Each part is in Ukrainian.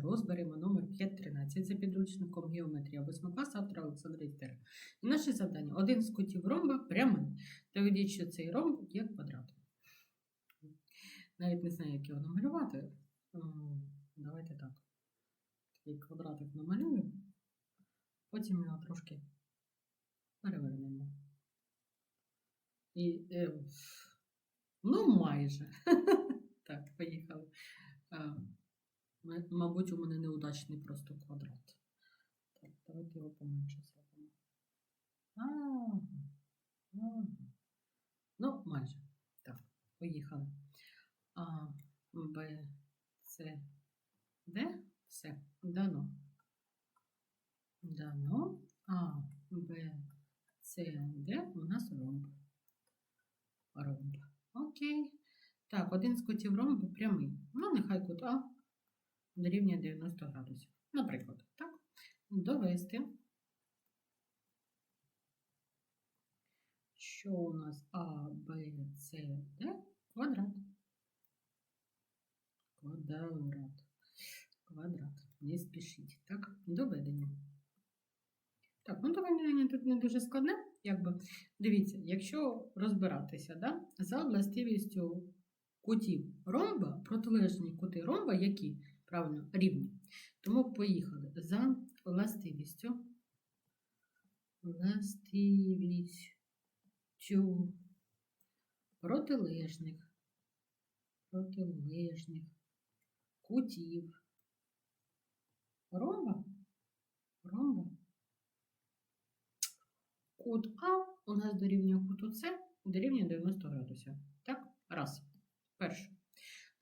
розберемо номер 513 за підручником геометрія 8 класу автора Олександра Ітере. І наше завдання: один з кутів ромба прямий. Доведіть, що цей ромб є квадратом. Навіть не знаю, як його намалювати. Е, давайте так. Такий квадратик намалюю, потім його трошки перевернемо. І, е, Ну, майже. мабуть, у мене неудачний просто квадрат. Так, давайте його поменше зробимо. Ага. Ага. Ну, майже. Так, поїхали. А, Б, С, Д. Все, дано. Дано. А, Б, С, Д у нас ромб. Ромб. Окей. Так, один з кутів ромбу прямий. Ну, нехай кут А дорівнює 90 градусів. Наприклад, так? Довести, що у нас А, Б, С, Д квадрат. Квадрат. Квадрат. Не спішіть. Так, доведення. Так, ну доведення тут не дуже складне. Якби. Дивіться, якщо розбиратися да, за властивістю кутів ромба, протилежні кути ромба, які правильно рівні. Тому поїхали за властивістю. Властивістю протилежних, протилежних кутів ромба, ромба. Кут А у нас дорівнює куту С дорівнює 90 градусів. Так, раз.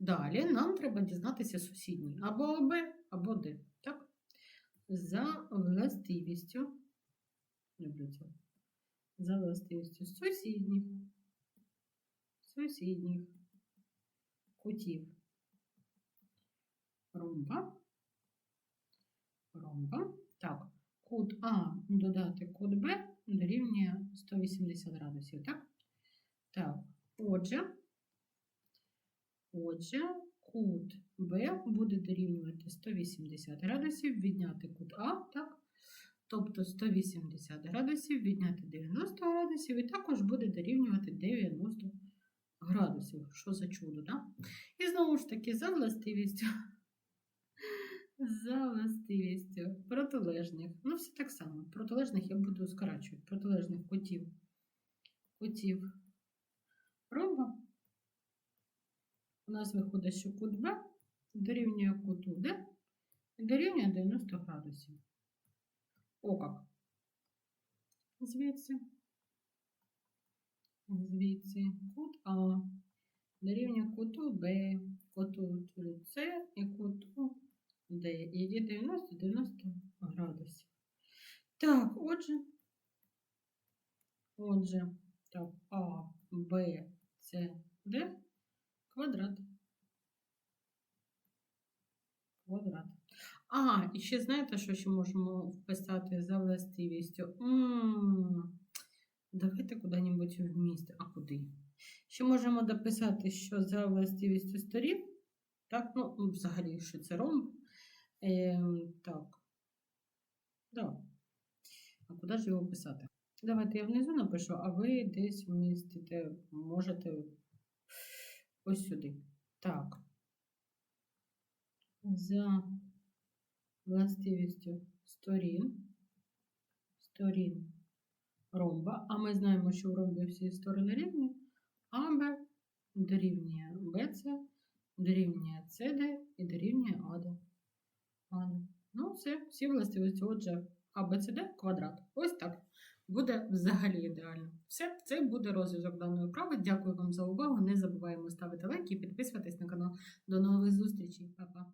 Далі нам треба дізнатися сусідній або АБ, або Д. Так? За властивістю. Люблю це. За властивістю сусідніх. Сусідніх кутів ромба. Ромба. Так, кут А додати кут Б дорівнює 180 градусів, так? Так, отже, отже, кут Б буде дорівнювати 180 градусів, відняти кут А, так? Тобто 180 градусів, відняти 90 градусів, і також буде дорівнювати 90 градусів. Що за чудо, так? І знову ж таки, за властивістю. За властивістю протилежних. Ну, все так само. Протилежних я буду скорачувати. Протилежних кутів. Кутів ромба. У нас виходить, що кут Б дорівнює куту Д і дорівнює 90 градусів. О, як. Звідси. Звідси кут А дорівнює куту Б, куту С і куту Д. І є 90-90 градусів. Так, отже, отже, так, А, Б, С, Д квадрат. Квадрат. А, і ще знаєте, що ще можемо вписати за властивістю? М, Давайте куди-небудь вмісти. А куди? Ще можемо дописати, що за властивістю сторін. Так, ну, взагалі, що це ромб. Ем, так. Да. А куди ж його писати? Давайте я внизу напишу, а ви десь вмістите, можете ось сюди. Так. За властивістю сторін. Сторін ромба. А ми знаємо, що в ромбі всі сторони рівні. АБ дорівнює БЦ, дорівнює СД і дорівнює. АД. Ну, все, всі властивості. Отже, АБЦД квадрат. Ось так. Буде взагалі ідеально. Все, це буде розв'язок даної вправи. Дякую вам за увагу. Не забуваємо ставити лайки і підписуватись на канал. До нових зустрічей. Па-па.